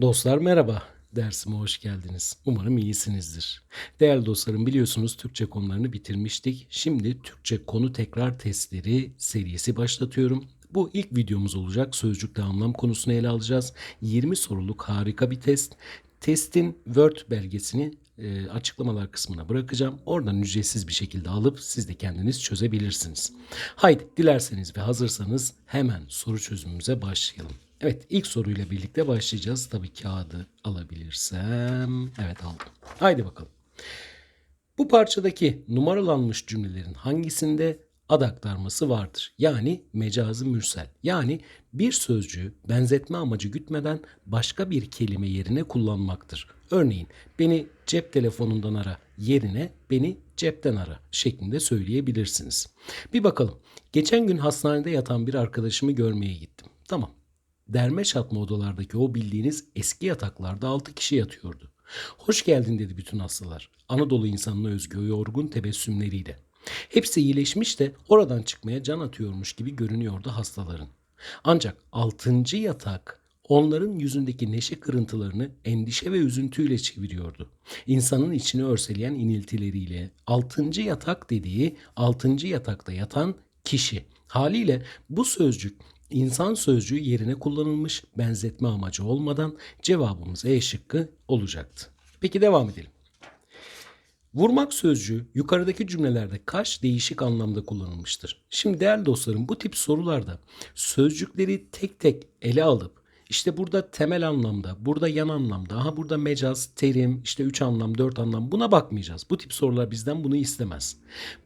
Dostlar merhaba. Dersime hoş geldiniz. Umarım iyisinizdir. Değerli dostlarım biliyorsunuz Türkçe konularını bitirmiştik. Şimdi Türkçe konu tekrar testleri serisi başlatıyorum. Bu ilk videomuz olacak. Sözcükle anlam konusunu ele alacağız. 20 soruluk harika bir test. Testin Word belgesini e, açıklamalar kısmına bırakacağım. Oradan ücretsiz bir şekilde alıp siz de kendiniz çözebilirsiniz. Haydi dilerseniz ve hazırsanız hemen soru çözümümüze başlayalım. Evet ilk soruyla birlikte başlayacağız. Tabii kağıdı alabilirsem. Evet aldım. Haydi bakalım. Bu parçadaki numaralanmış cümlelerin hangisinde ad aktarması vardır? Yani mecazı mürsel. Yani bir sözcüğü benzetme amacı gütmeden başka bir kelime yerine kullanmaktır. Örneğin beni cep telefonundan ara yerine beni cepten ara şeklinde söyleyebilirsiniz. Bir bakalım. Geçen gün hastanede yatan bir arkadaşımı görmeye gittim. Tamam. Derme çatma odalardaki o bildiğiniz eski yataklarda 6 kişi yatıyordu. Hoş geldin dedi bütün hastalar. Anadolu insanına özgü yorgun tebessümleriyle. Hepsi iyileşmiş de oradan çıkmaya can atıyormuş gibi görünüyordu hastaların. Ancak altıncı yatak onların yüzündeki neşe kırıntılarını endişe ve üzüntüyle çeviriyordu. İnsanın içini örseleyen iniltileriyle altıncı yatak dediği altıncı yatakta yatan kişi. Haliyle bu sözcük insan sözcüğü yerine kullanılmış benzetme amacı olmadan cevabımız E şıkkı olacaktı. Peki devam edelim. Vurmak sözcüğü yukarıdaki cümlelerde kaç değişik anlamda kullanılmıştır? Şimdi değerli dostlarım bu tip sorularda sözcükleri tek tek ele alıp işte burada temel anlamda, burada yan anlamda, aha burada mecaz, terim, işte üç anlam, dört anlam buna bakmayacağız. Bu tip sorular bizden bunu istemez.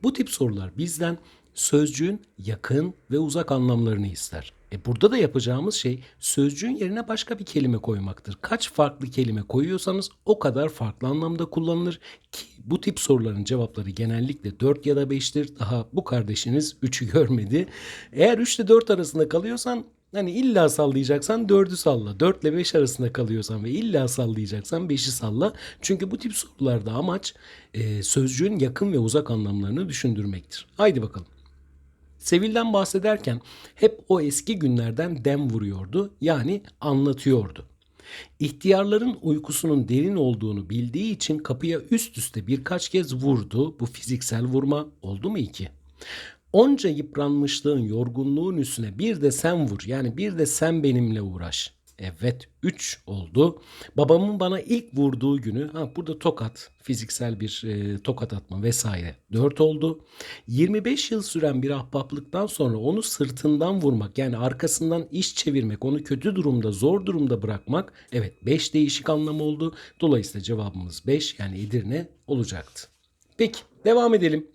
Bu tip sorular bizden sözcüğün yakın ve uzak anlamlarını ister. E burada da yapacağımız şey sözcüğün yerine başka bir kelime koymaktır. Kaç farklı kelime koyuyorsanız o kadar farklı anlamda kullanılır ki bu tip soruların cevapları genellikle 4 ya da 5'tir. Daha bu kardeşiniz 3'ü görmedi. Eğer 3 ile 4 arasında kalıyorsan Hani illa sallayacaksan 4'ü salla. 4 ile 5 arasında kalıyorsan ve illa sallayacaksan 5'i salla. Çünkü bu tip sorularda amaç e, sözcüğün yakın ve uzak anlamlarını düşündürmektir. Haydi bakalım. Sevil'den bahsederken hep o eski günlerden dem vuruyordu. Yani anlatıyordu. İhtiyarların uykusunun derin olduğunu bildiği için kapıya üst üste birkaç kez vurdu. Bu fiziksel vurma oldu mu iki? Onca yıpranmışlığın, yorgunluğun üstüne bir de sen vur. Yani bir de sen benimle uğraş. Evet 3 oldu. Babamın bana ilk vurduğu günü ha burada tokat fiziksel bir e, tokat atma vesaire 4 oldu. 25 yıl süren bir ahbaplıktan sonra onu sırtından vurmak yani arkasından iş çevirmek onu kötü durumda zor durumda bırakmak evet 5 değişik anlamı oldu. Dolayısıyla cevabımız 5 yani Edirne olacaktı. Peki devam edelim.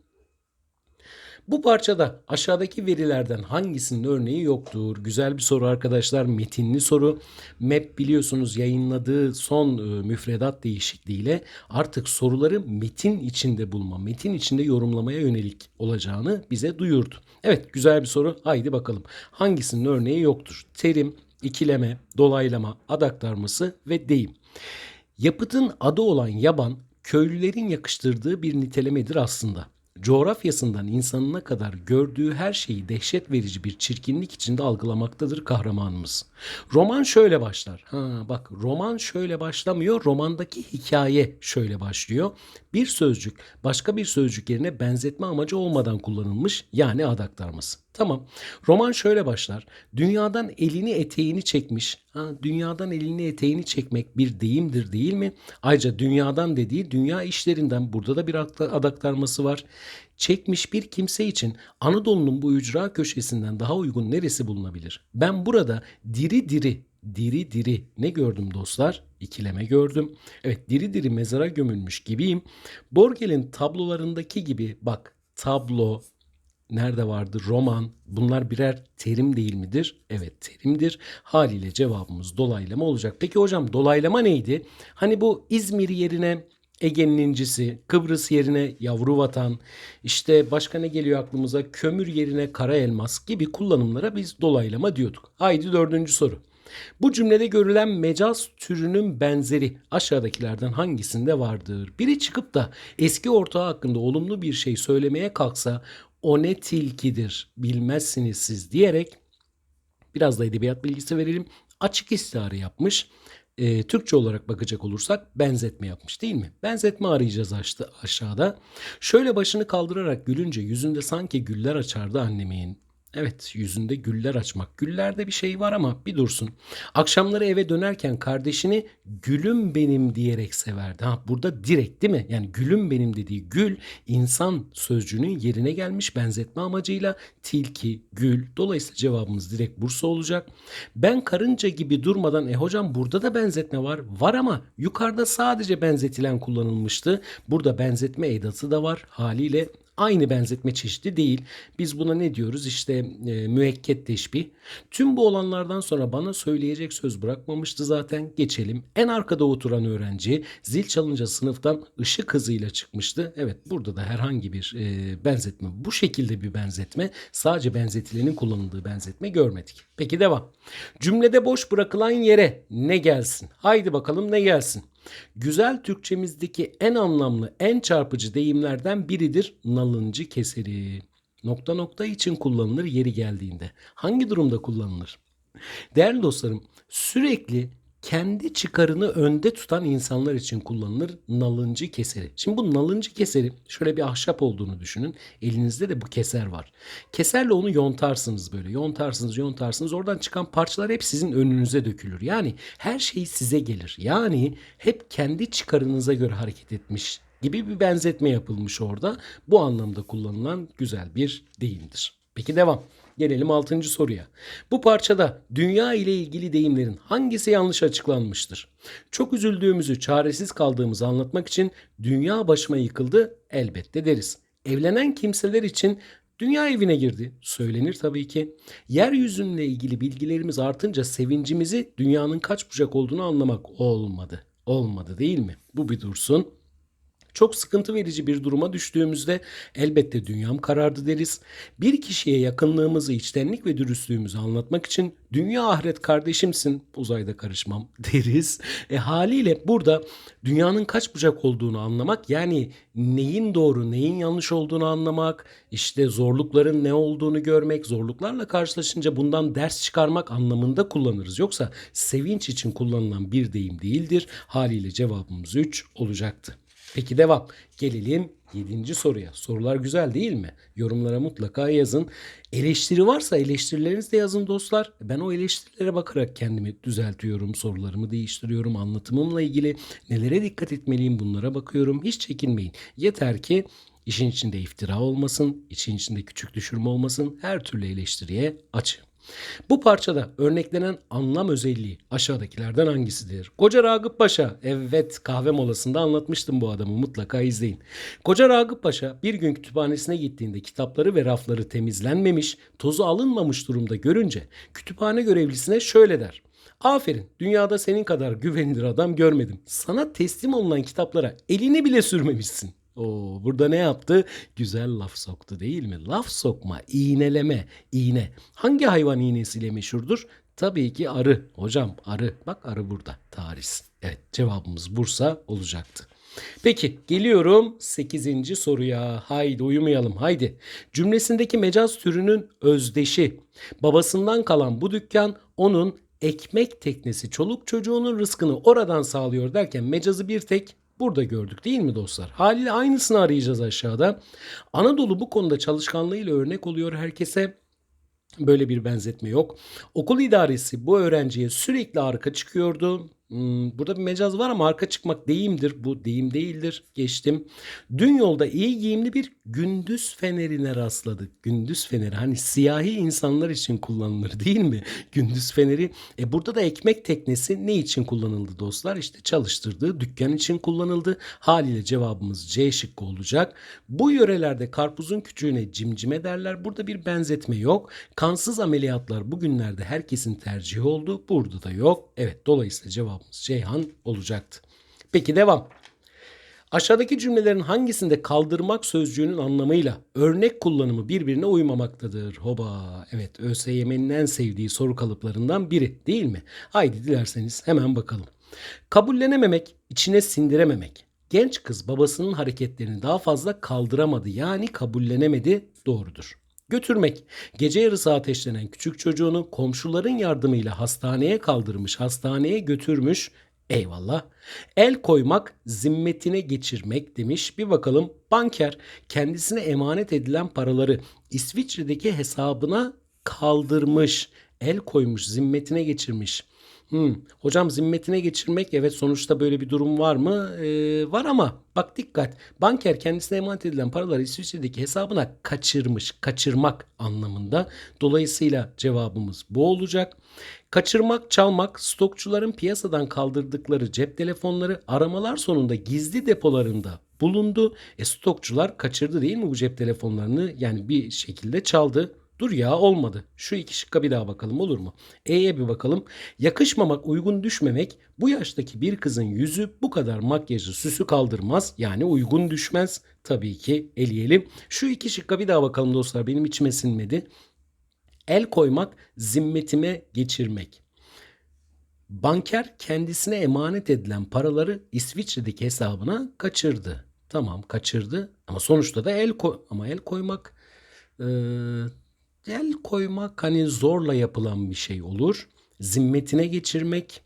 Bu parçada aşağıdaki verilerden hangisinin örneği yoktur? Güzel bir soru arkadaşlar. Metinli soru. MEP biliyorsunuz yayınladığı son e, müfredat değişikliğiyle artık soruları metin içinde bulma, metin içinde yorumlamaya yönelik olacağını bize duyurdu. Evet güzel bir soru. Haydi bakalım. Hangisinin örneği yoktur? Terim, ikileme, dolaylama, ad aktarması ve deyim. Yapıtın adı olan yaban köylülerin yakıştırdığı bir nitelemedir aslında coğrafyasından insanına kadar gördüğü her şeyi dehşet verici bir çirkinlik içinde algılamaktadır kahramanımız. Roman şöyle başlar. Ha bak roman şöyle başlamıyor. Romandaki hikaye şöyle başlıyor. Bir sözcük başka bir sözcük yerine benzetme amacı olmadan kullanılmış yani ad aktarması. Tamam. Roman şöyle başlar. Dünyadan elini eteğini çekmiş. Ha, dünyadan elini eteğini çekmek bir deyimdir değil mi? Ayrıca dünyadan dediği dünya işlerinden burada da bir ad aktarması var. Çekmiş bir kimse için Anadolu'nun bu ücra köşesinden daha uygun neresi bulunabilir? Ben burada diri diri diri diri ne gördüm dostlar? İkileme gördüm. Evet diri diri mezara gömülmüş gibiyim. Borgel'in tablolarındaki gibi bak tablo, nerede vardı? Roman. Bunlar birer terim değil midir? Evet terimdir. Haliyle cevabımız dolaylama olacak. Peki hocam dolaylama neydi? Hani bu İzmir yerine Ege'nin incisi, Kıbrıs yerine yavru vatan, işte başka ne geliyor aklımıza? Kömür yerine kara elmas gibi kullanımlara biz dolaylama diyorduk. Haydi dördüncü soru. Bu cümlede görülen mecaz türünün benzeri aşağıdakilerden hangisinde vardır? Biri çıkıp da eski ortağı hakkında olumlu bir şey söylemeye kalksa o ne tilkidir bilmezsiniz siz diyerek biraz da edebiyat bilgisi verelim. Açık istihare yapmış. E, Türkçe olarak bakacak olursak benzetme yapmış değil mi? Benzetme arayacağız aşağıda. Şöyle başını kaldırarak gülünce yüzünde sanki güller açardı annemin. Evet yüzünde güller açmak. Güllerde bir şey var ama bir dursun. Akşamları eve dönerken kardeşini gülüm benim diyerek severdi. Ha, burada direkt değil mi? Yani gülüm benim dediği gül insan sözcüğünün yerine gelmiş benzetme amacıyla tilki, gül. Dolayısıyla cevabımız direkt Bursa olacak. Ben karınca gibi durmadan e hocam burada da benzetme var. Var ama yukarıda sadece benzetilen kullanılmıştı. Burada benzetme edatı da var. Haliyle aynı benzetme çeşidi değil. Biz buna ne diyoruz? İşte e, müekket teşbih. Tüm bu olanlardan sonra bana söyleyecek söz bırakmamıştı zaten. Geçelim. En arkada oturan öğrenci zil çalınca sınıftan ışık hızıyla çıkmıştı. Evet burada da herhangi bir e, benzetme bu şekilde bir benzetme sadece benzetilenin kullanıldığı benzetme görmedik. Peki devam. Cümlede boş bırakılan yere ne gelsin? Haydi bakalım ne gelsin? Güzel Türkçemizdeki en anlamlı, en çarpıcı deyimlerden biridir nalıncı keseri. Nokta nokta için kullanılır yeri geldiğinde. Hangi durumda kullanılır? Değerli dostlarım, sürekli kendi çıkarını önde tutan insanlar için kullanılır nalıncı keseri. Şimdi bu nalıncı keseri şöyle bir ahşap olduğunu düşünün. Elinizde de bu keser var. Keserle onu yontarsınız böyle. Yontarsınız, yontarsınız. Oradan çıkan parçalar hep sizin önünüze dökülür. Yani her şey size gelir. Yani hep kendi çıkarınıza göre hareket etmiş gibi bir benzetme yapılmış orada. Bu anlamda kullanılan güzel bir deyimdir. Peki devam. Gelelim 6. soruya. Bu parçada dünya ile ilgili deyimlerin hangisi yanlış açıklanmıştır? Çok üzüldüğümüzü, çaresiz kaldığımızı anlatmak için dünya başıma yıkıldı elbette deriz. Evlenen kimseler için dünya evine girdi. Söylenir tabii ki. Yeryüzünle ilgili bilgilerimiz artınca sevincimizi dünyanın kaç bucak olduğunu anlamak olmadı. Olmadı değil mi? Bu bir dursun. Çok sıkıntı verici bir duruma düştüğümüzde elbette dünyam karardı deriz. Bir kişiye yakınlığımızı, içtenlik ve dürüstlüğümüzü anlatmak için dünya ahiret kardeşimsin, uzayda karışmam deriz. E haliyle burada dünyanın kaç bucak olduğunu anlamak yani neyin doğru, neyin yanlış olduğunu anlamak, işte zorlukların ne olduğunu görmek, zorluklarla karşılaşınca bundan ders çıkarmak anlamında kullanırız. Yoksa sevinç için kullanılan bir deyim değildir. Haliyle cevabımız 3 olacaktı. Peki devam. Gelelim 7. soruya. Sorular güzel değil mi? Yorumlara mutlaka yazın. Eleştiri varsa eleştirilerinizi de yazın dostlar. Ben o eleştirilere bakarak kendimi düzeltiyorum, sorularımı değiştiriyorum, anlatımımla ilgili nelere dikkat etmeliyim bunlara bakıyorum. Hiç çekinmeyin. Yeter ki işin içinde iftira olmasın, işin içinde küçük düşürme olmasın. Her türlü eleştiriye açığım. Bu parçada örneklenen anlam özelliği aşağıdakilerden hangisidir? Koca Ragıp Paşa, evet kahve molasında anlatmıştım bu adamı mutlaka izleyin. Koca Ragıp Paşa bir gün kütüphanesine gittiğinde kitapları ve rafları temizlenmemiş, tozu alınmamış durumda görünce kütüphane görevlisine şöyle der. Aferin dünyada senin kadar güvenilir adam görmedim. Sana teslim olunan kitaplara elini bile sürmemişsin. Oo, burada ne yaptı? Güzel laf soktu değil mi? Laf sokma, iğneleme, iğne. Hangi hayvan iğnesiyle meşhurdur? Tabii ki arı. Hocam arı. Bak arı burada. Tarih. Evet cevabımız Bursa olacaktı. Peki geliyorum 8. soruya. Haydi uyumayalım haydi. Cümlesindeki mecaz türünün özdeşi. Babasından kalan bu dükkan onun ekmek teknesi çoluk çocuğunun rızkını oradan sağlıyor derken mecazı bir tek burada gördük değil mi dostlar? Haliyle aynısını arayacağız aşağıda. Anadolu bu konuda çalışkanlığıyla örnek oluyor herkese. Böyle bir benzetme yok. Okul idaresi bu öğrenciye sürekli arka çıkıyordu. Hmm, burada bir mecaz var ama arka çıkmak deyimdir. Bu deyim değildir. Geçtim. Dün yolda iyi giyimli bir gündüz fenerine rastladık. Gündüz feneri hani siyahi insanlar için kullanılır değil mi? Gündüz feneri. E burada da ekmek teknesi ne için kullanıldı dostlar? İşte çalıştırdığı dükkan için kullanıldı. Haliyle cevabımız C şıkkı olacak. Bu yörelerde karpuzun küçüğüne cimcime derler. Burada bir benzetme yok. Kansız ameliyatlar bugünlerde herkesin tercihi oldu. Burada da yok. Evet dolayısıyla cevabımız Ceyhan olacaktı. Peki devam. Aşağıdaki cümlelerin hangisinde kaldırmak sözcüğünün anlamıyla örnek kullanımı birbirine uymamaktadır? Hoba evet ÖSYM'nin en sevdiği soru kalıplarından biri değil mi? Haydi dilerseniz hemen bakalım. Kabullenememek, içine sindirememek. Genç kız babasının hareketlerini daha fazla kaldıramadı yani kabullenemedi doğrudur. Götürmek. Gece yarısı ateşlenen küçük çocuğunu komşuların yardımıyla hastaneye kaldırmış, hastaneye götürmüş. Eyvallah. El koymak, zimmetine geçirmek demiş. Bir bakalım. Banker kendisine emanet edilen paraları İsviçre'deki hesabına kaldırmış. El koymuş, zimmetine geçirmiş. Hmm. Hocam zimmetine geçirmek evet sonuçta böyle bir durum var mı? Ee, var ama bak dikkat. Banker kendisine emanet edilen paraları İsviçre'deki hesabına kaçırmış. Kaçırmak anlamında. Dolayısıyla cevabımız bu olacak. Kaçırmak, çalmak, stokçuların piyasadan kaldırdıkları cep telefonları aramalar sonunda gizli depolarında bulundu. E stokçular kaçırdı değil mi bu cep telefonlarını? Yani bir şekilde çaldı. Dur ya olmadı. Şu iki şıkka bir daha bakalım olur mu? E'ye bir bakalım. Yakışmamak, uygun düşmemek bu yaştaki bir kızın yüzü bu kadar makyajı süsü kaldırmaz. Yani uygun düşmez. Tabii ki eleyelim. Şu iki şıkka bir daha bakalım dostlar. Benim içime sinmedi. El koymak, zimmetime geçirmek. Banker kendisine emanet edilen paraları İsviçre'deki hesabına kaçırdı. Tamam kaçırdı ama sonuçta da el koy ama el koymak el koymak hani zorla yapılan bir şey olur. Zimmetine geçirmek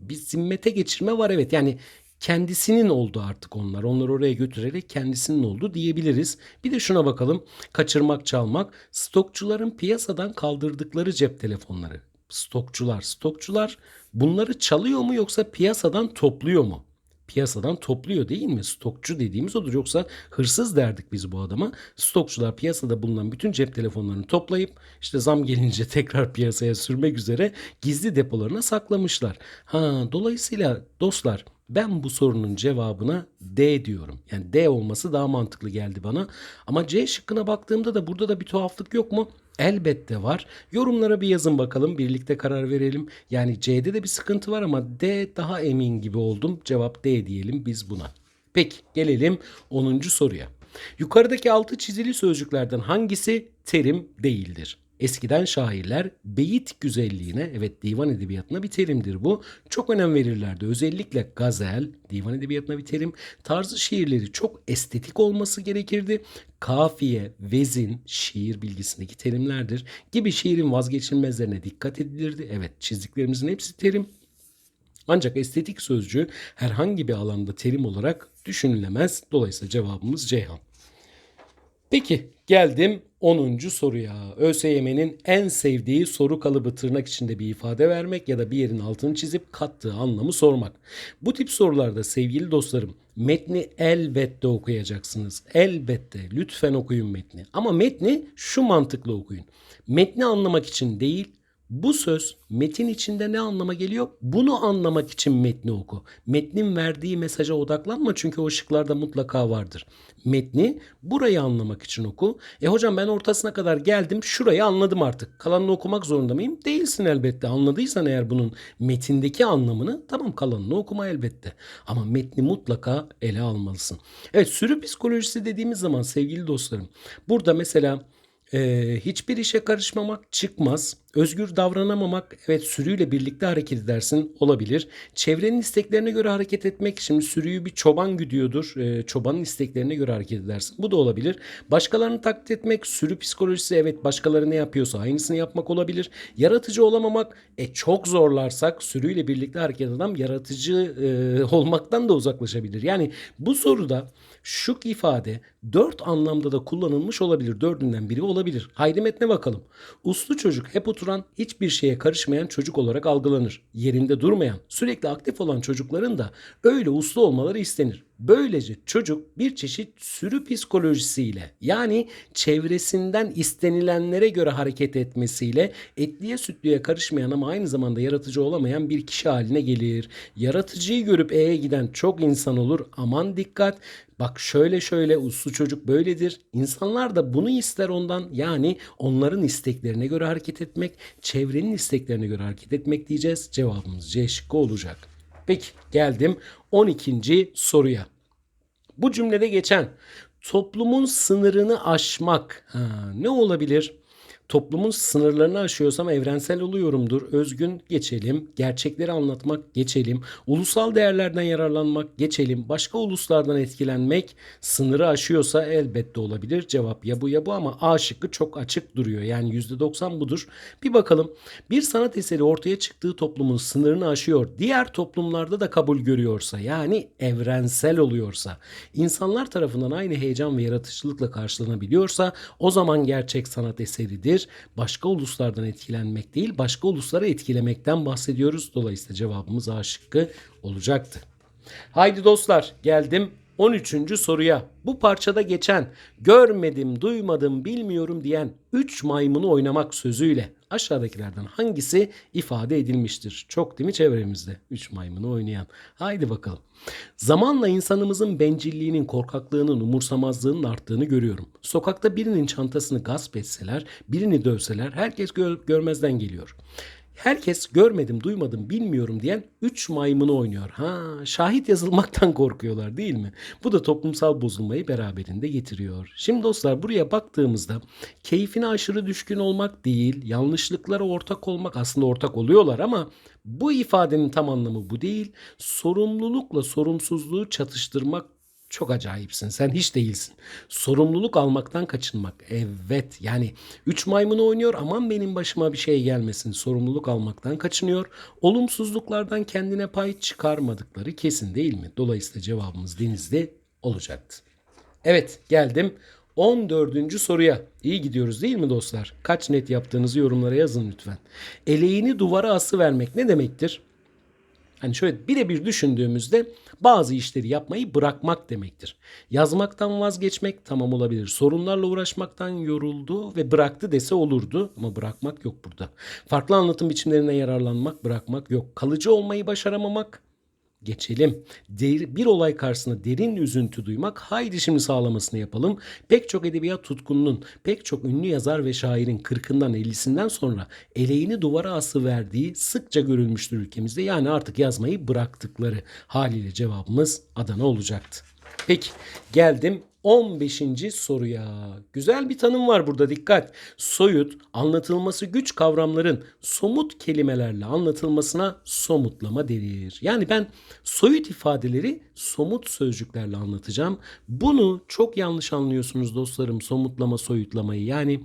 bir zimmete geçirme var evet yani kendisinin oldu artık onlar. Onları oraya götürerek kendisinin oldu diyebiliriz. Bir de şuna bakalım. Kaçırmak, çalmak. Stokçuların piyasadan kaldırdıkları cep telefonları. Stokçular, stokçular bunları çalıyor mu yoksa piyasadan topluyor mu? Piyasadan topluyor değil mi? Stokçu dediğimiz odur. Yoksa hırsız derdik biz bu adama. Stokçular piyasada bulunan bütün cep telefonlarını toplayıp işte zam gelince tekrar piyasaya sürmek üzere gizli depolarına saklamışlar. Ha dolayısıyla dostlar ben bu sorunun cevabına D diyorum. Yani D olması daha mantıklı geldi bana. Ama C şıkkına baktığımda da burada da bir tuhaflık yok mu? Elbette var. Yorumlara bir yazın bakalım. Birlikte karar verelim. Yani C'de de bir sıkıntı var ama D daha emin gibi oldum. Cevap D diyelim biz buna. Peki gelelim 10. soruya. Yukarıdaki altı çizili sözcüklerden hangisi terim değildir? Eskiden şairler beyit güzelliğine, evet divan edebiyatına bir terimdir bu. Çok önem verirlerdi. Özellikle gazel, divan edebiyatına bir terim. Tarzı şiirleri çok estetik olması gerekirdi. Kafiye, vezin, şiir bilgisindeki terimlerdir. Gibi şiirin vazgeçilmezlerine dikkat edilirdi. Evet çizdiklerimizin hepsi terim. Ancak estetik sözcüğü herhangi bir alanda terim olarak düşünülemez. Dolayısıyla cevabımız Ceyhan. Peki geldim 10. soruya. ÖSYM'nin en sevdiği soru kalıbı tırnak içinde bir ifade vermek ya da bir yerin altını çizip kattığı anlamı sormak. Bu tip sorularda sevgili dostlarım metni elbette okuyacaksınız. Elbette lütfen okuyun metni. Ama metni şu mantıkla okuyun. Metni anlamak için değil bu söz metin içinde ne anlama geliyor? Bunu anlamak için metni oku. Metnin verdiği mesaja odaklanma çünkü o şıklarda mutlaka vardır. Metni burayı anlamak için oku. E hocam ben ortasına kadar geldim şurayı anladım artık. Kalanını okumak zorunda mıyım? Değilsin elbette. Anladıysan eğer bunun metindeki anlamını tamam kalanını okuma elbette. Ama metni mutlaka ele almalısın. Evet sürü psikolojisi dediğimiz zaman sevgili dostlarım burada mesela ee, hiçbir işe karışmamak çıkmaz. Özgür davranamamak evet sürüyle birlikte hareket edersin olabilir. Çevrenin isteklerine göre hareket etmek şimdi sürüyü bir çoban güdüyordur. Ee, çobanın isteklerine göre hareket edersin. Bu da olabilir. Başkalarını taklit etmek sürü psikolojisi evet başkaları ne yapıyorsa aynısını yapmak olabilir. Yaratıcı olamamak e çok zorlarsak sürüyle birlikte hareket adam yaratıcı e, olmaktan da uzaklaşabilir. Yani bu soruda şu ifade dört anlamda da kullanılmış olabilir. Dördünden biri olabilir. Haydi metne bakalım. Uslu çocuk hep oturan, hiçbir şeye karışmayan çocuk olarak algılanır. Yerinde durmayan, sürekli aktif olan çocukların da öyle uslu olmaları istenir. Böylece çocuk bir çeşit sürü psikolojisiyle yani çevresinden istenilenlere göre hareket etmesiyle etliye sütlüye karışmayan ama aynı zamanda yaratıcı olamayan bir kişi haline gelir. Yaratıcıyı görüp E'ye giden çok insan olur. Aman dikkat. Bak şöyle şöyle uslu çocuk böyledir. İnsanlar da bunu ister ondan. Yani onların isteklerine göre hareket etmek, çevrenin isteklerine göre hareket etmek diyeceğiz. Cevabımız C şıkkı olacak. Peki geldim 12. soruya. Bu cümlede geçen toplumun sınırını aşmak ha, ne olabilir? Toplumun sınırlarını aşıyorsam evrensel oluyorumdur. Özgün geçelim. Gerçekleri anlatmak geçelim. Ulusal değerlerden yararlanmak geçelim. Başka uluslardan etkilenmek sınırı aşıyorsa elbette olabilir. Cevap ya bu ya bu ama A şıkkı çok açık duruyor. Yani %90 budur. Bir bakalım. Bir sanat eseri ortaya çıktığı toplumun sınırını aşıyor. Diğer toplumlarda da kabul görüyorsa yani evrensel oluyorsa, insanlar tarafından aynı heyecan ve yaratıcılıkla karşılanabiliyorsa o zaman gerçek sanat eseridir. Başka uluslardan etkilenmek değil, başka ulusları etkilemekten bahsediyoruz. Dolayısıyla cevabımız A şıkkı olacaktı. Haydi dostlar geldim 13. soruya. Bu parçada geçen görmedim, duymadım, bilmiyorum diyen 3 maymunu oynamak sözüyle aşağıdakilerden hangisi ifade edilmiştir? Çok değil mi çevremizde 3 maymunu oynayan? Haydi bakalım. Zamanla insanımızın bencilliğinin, korkaklığının, umursamazlığının arttığını görüyorum. Sokakta birinin çantasını gasp etseler, birini dövseler herkes gör- görmezden geliyor. Herkes görmedim, duymadım, bilmiyorum diyen 3 maymunu oynuyor. Ha, şahit yazılmaktan korkuyorlar değil mi? Bu da toplumsal bozulmayı beraberinde getiriyor. Şimdi dostlar buraya baktığımızda keyfine aşırı düşkün olmak değil, yanlışlıklara ortak olmak aslında ortak oluyorlar ama bu ifadenin tam anlamı bu değil. Sorumlulukla sorumsuzluğu çatıştırmak çok acayipsin. Sen hiç değilsin. Sorumluluk almaktan kaçınmak. Evet yani 3 maymunu oynuyor aman benim başıma bir şey gelmesin. Sorumluluk almaktan kaçınıyor. Olumsuzluklardan kendine pay çıkarmadıkları kesin değil mi? Dolayısıyla cevabımız denizde olacaktı. Evet geldim 14. soruya. İyi gidiyoruz değil mi dostlar? Kaç net yaptığınızı yorumlara yazın lütfen. Eleğini duvara ası vermek ne demektir? Hani şöyle birebir düşündüğümüzde bazı işleri yapmayı bırakmak demektir. Yazmaktan vazgeçmek tamam olabilir. Sorunlarla uğraşmaktan yoruldu ve bıraktı dese olurdu ama bırakmak yok burada. Farklı anlatım biçimlerine yararlanmak, bırakmak yok. Kalıcı olmayı başaramamak Geçelim. Der- bir olay karşısında derin üzüntü duymak. Haydi şimdi sağlamasını yapalım. Pek çok edebiyat tutkununun, pek çok ünlü yazar ve şairin 40'ından 50'sinden sonra eleğini duvara ası verdiği sıkça görülmüştür ülkemizde. Yani artık yazmayı bıraktıkları haliyle cevabımız Adana olacaktı. Peki geldim 15. soruya. Güzel bir tanım var burada dikkat. Soyut, anlatılması güç kavramların somut kelimelerle anlatılmasına somutlama denir. Yani ben soyut ifadeleri somut sözcüklerle anlatacağım. Bunu çok yanlış anlıyorsunuz dostlarım somutlama soyutlamayı. Yani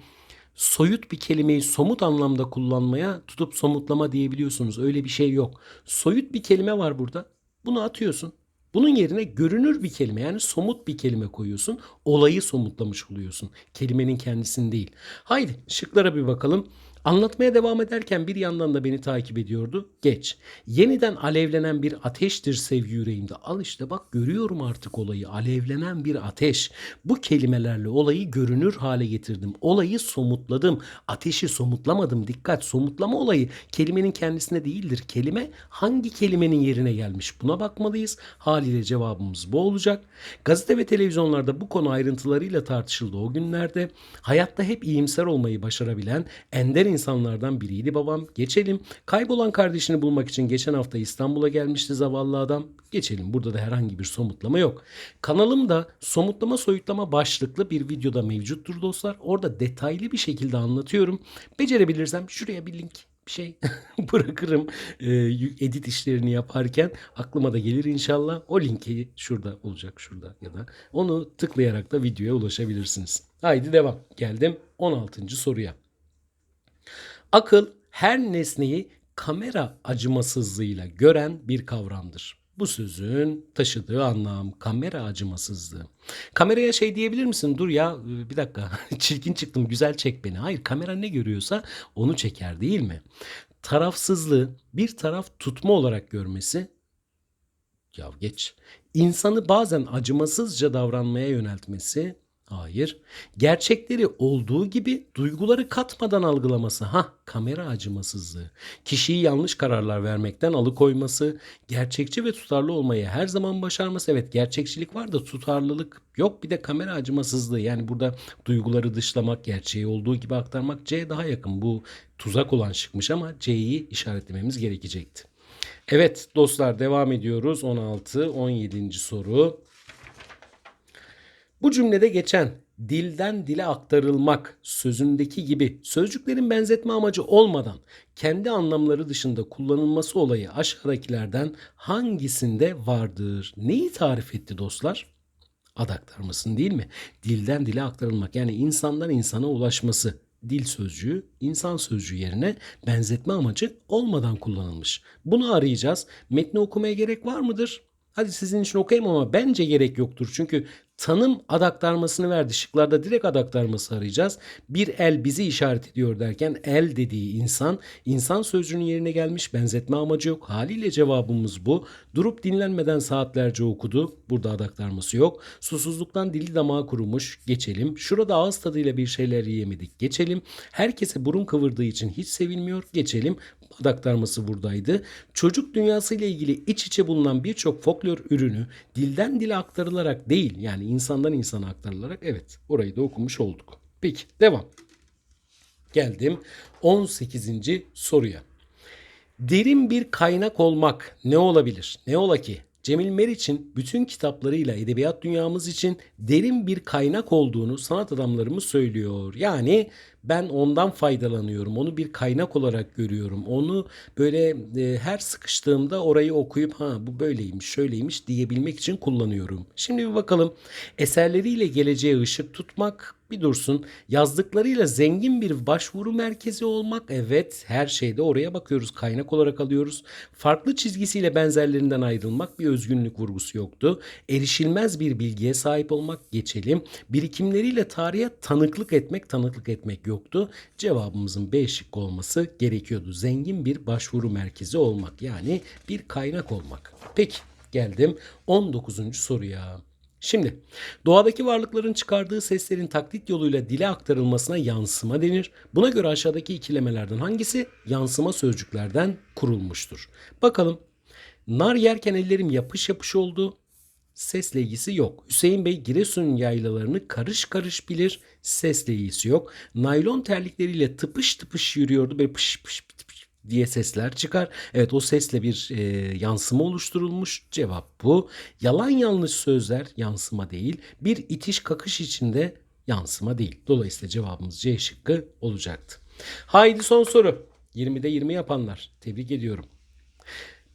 soyut bir kelimeyi somut anlamda kullanmaya tutup somutlama diyebiliyorsunuz. Öyle bir şey yok. Soyut bir kelime var burada. Bunu atıyorsun. Bunun yerine görünür bir kelime yani somut bir kelime koyuyorsun. Olayı somutlamış oluyorsun. Kelimenin kendisini değil. Haydi şıklara bir bakalım. Anlatmaya devam ederken bir yandan da beni takip ediyordu. Geç. Yeniden alevlenen bir ateştir sevgi yüreğimde. Al işte bak görüyorum artık olayı. Alevlenen bir ateş. Bu kelimelerle olayı görünür hale getirdim. Olayı somutladım. Ateşi somutlamadım. Dikkat somutlama olayı kelimenin kendisine değildir. Kelime hangi kelimenin yerine gelmiş buna bakmalıyız. Haliyle cevabımız bu olacak. Gazete ve televizyonlarda bu konu ayrıntılarıyla tartışıldı o günlerde. Hayatta hep iyimser olmayı başarabilen ender insanlardan biriydi babam. Geçelim. Kaybolan kardeşini bulmak için geçen hafta İstanbul'a gelmişti zavallı adam. Geçelim. Burada da herhangi bir somutlama yok. Kanalımda somutlama soyutlama başlıklı bir videoda mevcuttur dostlar. Orada detaylı bir şekilde anlatıyorum. Becerebilirsem şuraya bir link bir şey bırakırım e, edit işlerini yaparken aklıma da gelir inşallah. O linki şurada olacak şurada ya da onu tıklayarak da videoya ulaşabilirsiniz. Haydi devam. Geldim 16. soruya. Akıl her nesneyi kamera acımasızlığıyla gören bir kavramdır. Bu sözün taşıdığı anlam kamera acımasızlığı. Kameraya şey diyebilir misin? Dur ya bir dakika çirkin çıktım güzel çek beni. Hayır kamera ne görüyorsa onu çeker değil mi? Tarafsızlığı bir taraf tutma olarak görmesi ya geç. İnsanı bazen acımasızca davranmaya yöneltmesi Hayır. Gerçekleri olduğu gibi duyguları katmadan algılaması. Ha, kamera acımasızlığı. Kişiyi yanlış kararlar vermekten alıkoyması, gerçekçi ve tutarlı olmayı her zaman başarması. Evet, gerçekçilik var da tutarlılık yok. Bir de kamera acımasızlığı. Yani burada duyguları dışlamak, gerçeği olduğu gibi aktarmak C daha yakın. Bu tuzak olan şıkmış ama C'yi işaretlememiz gerekecekti. Evet dostlar devam ediyoruz. 16 17. soru. Bu cümlede geçen dilden dile aktarılmak sözündeki gibi sözcüklerin benzetme amacı olmadan kendi anlamları dışında kullanılması olayı aşağıdakilerden hangisinde vardır? Neyi tarif etti dostlar? Ad aktarmasını değil mi? Dilden dile aktarılmak yani insandan insana ulaşması. Dil sözcüğü insan sözcüğü yerine benzetme amacı olmadan kullanılmış. Bunu arayacağız. Metni okumaya gerek var mıdır? Hadi sizin için okuyayım ama bence gerek yoktur. Çünkü tanım ad aktarmasını verdi. Şıklarda direkt ad aktarması arayacağız. Bir el bizi işaret ediyor derken el dediği insan, insan sözcüğünün yerine gelmiş benzetme amacı yok. Haliyle cevabımız bu. Durup dinlenmeden saatlerce okudu. Burada ad aktarması yok. Susuzluktan dili damağı kurumuş. Geçelim. Şurada ağız tadıyla bir şeyler yiyemedik. Geçelim. Herkese burun kıvırdığı için hiç sevilmiyor. Geçelim. Ad aktarması buradaydı. Çocuk dünyasıyla ilgili iç içe bulunan birçok folklor ürünü dilden dile aktarılarak değil yani insandan insana aktarılarak evet orayı da okumuş olduk. Peki devam. Geldim 18. soruya. Derin bir kaynak olmak ne olabilir? Ne ola ki? Cemil Meriç'in bütün kitaplarıyla edebiyat dünyamız için derin bir kaynak olduğunu sanat adamlarımız söylüyor. Yani ben ondan faydalanıyorum. Onu bir kaynak olarak görüyorum. Onu böyle e, her sıkıştığımda orayı okuyup ha bu böyleymiş, şöyleymiş diyebilmek için kullanıyorum. Şimdi bir bakalım. Eserleriyle geleceğe ışık tutmak bir dursun. Yazdıklarıyla zengin bir başvuru merkezi olmak. Evet her şeyde oraya bakıyoruz. Kaynak olarak alıyoruz. Farklı çizgisiyle benzerlerinden ayrılmak bir özgünlük vurgusu yoktu. Erişilmez bir bilgiye sahip olmak geçelim. Birikimleriyle tarihe tanıklık etmek, tanıklık etmek yoktu. Cevabımızın B şıkkı olması gerekiyordu. Zengin bir başvuru merkezi olmak yani bir kaynak olmak. Peki geldim 19. soruya. Şimdi doğadaki varlıkların çıkardığı seslerin taklit yoluyla dile aktarılmasına yansıma denir. Buna göre aşağıdaki ikilemelerden hangisi yansıma sözcüklerden kurulmuştur? Bakalım. Nar yerken ellerim yapış yapış oldu. Sesle ilgisi yok. Hüseyin Bey Giresun yaylalarını karış karış bilir. Sesle ilgisi yok. Naylon terlikleriyle tıpış tıpış yürüyordu. Böyle pış pış diye sesler çıkar. Evet o sesle bir e, yansıma oluşturulmuş. Cevap bu. Yalan yanlış sözler yansıma değil. Bir itiş kakış içinde yansıma değil. Dolayısıyla cevabımız C şıkkı olacaktı. Haydi son soru. 20'de 20 yapanlar. Tebrik ediyorum.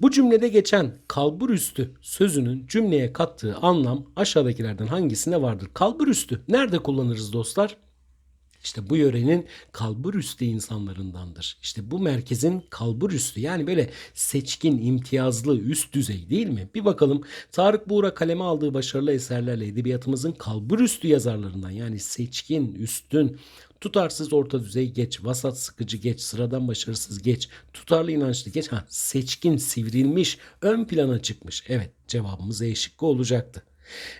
Bu cümlede geçen kalbur üstü sözünün cümleye kattığı anlam aşağıdakilerden hangisinde vardır? Kalbur üstü nerede kullanırız dostlar? İşte bu yörenin kalbur üstü insanlarındandır. İşte bu merkezin kalbur üstü yani böyle seçkin, imtiyazlı, üst düzey değil mi? Bir bakalım Tarık Buğra kaleme aldığı başarılı eserlerle edebiyatımızın kalbur üstü yazarlarından yani seçkin, üstün, tutarsız orta düzey geç, vasat sıkıcı geç, sıradan başarısız geç, tutarlı inançlı geç, ha seçkin, sivrilmiş, ön plana çıkmış. Evet cevabımız E şıkkı olacaktı.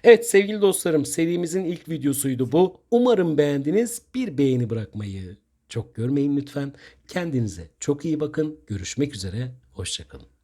Evet sevgili dostlarım serimizin ilk videosuydu bu. Umarım beğendiniz. Bir beğeni bırakmayı çok görmeyin lütfen. Kendinize çok iyi bakın. Görüşmek üzere. Hoşçakalın.